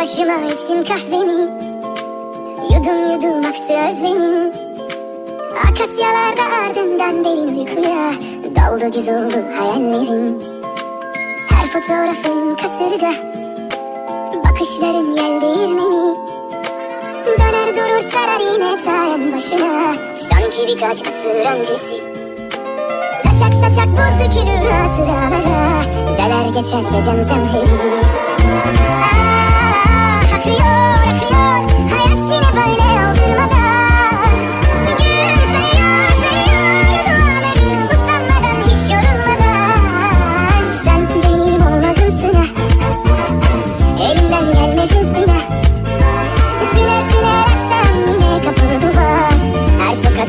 Başıma içtim kahveni. Yudum yudum aktı özlemin Akasyalarda ardından derin uykuya Daldı güz oldu hayallerim. Her fotoğrafın kasırga Bakışların yel değirmeni Döner durur sarar yine tayan başına. Sanki birkaç asır öncesi. Saçak saçak buz dökülür hatıralara. Deler geçer gecem zemheri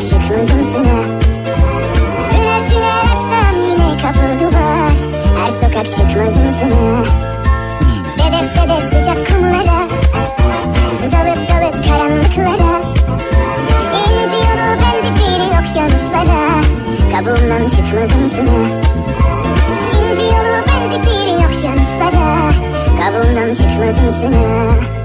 Çıkmazımsın ha Tüner tüner atsam yine kapalı duvar Her sokak çıkmazımsın ha Sedef sedef sıcak kumlara Dalıp dalıp karanlıklara İnci yolu bendi piri okyanuslara Kabuğumdan çıkmazımsın ha İnci yolu bendi piri okyanuslara Kabuğumdan çıkmazımsın ha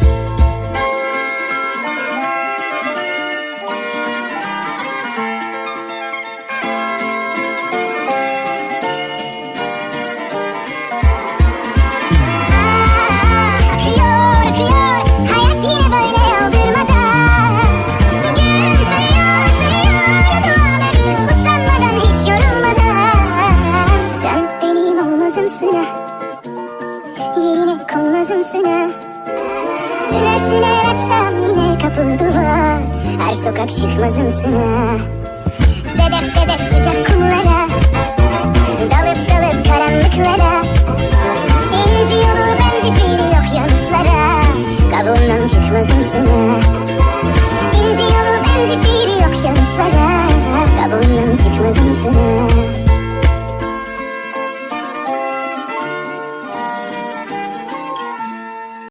Ha Tüner tüner atsam yine kapı duvar. Her sokak çıkmazımsın ha Sedef sedef sıcak kumlara. Dalıp dalıp karanlıklara. İnci yolu bendi piri okyanuslara Kabuğundan çıkmazımsın ha İnci yolu bendi piri okyanuslara Kabuğundan çıkmazımsın ha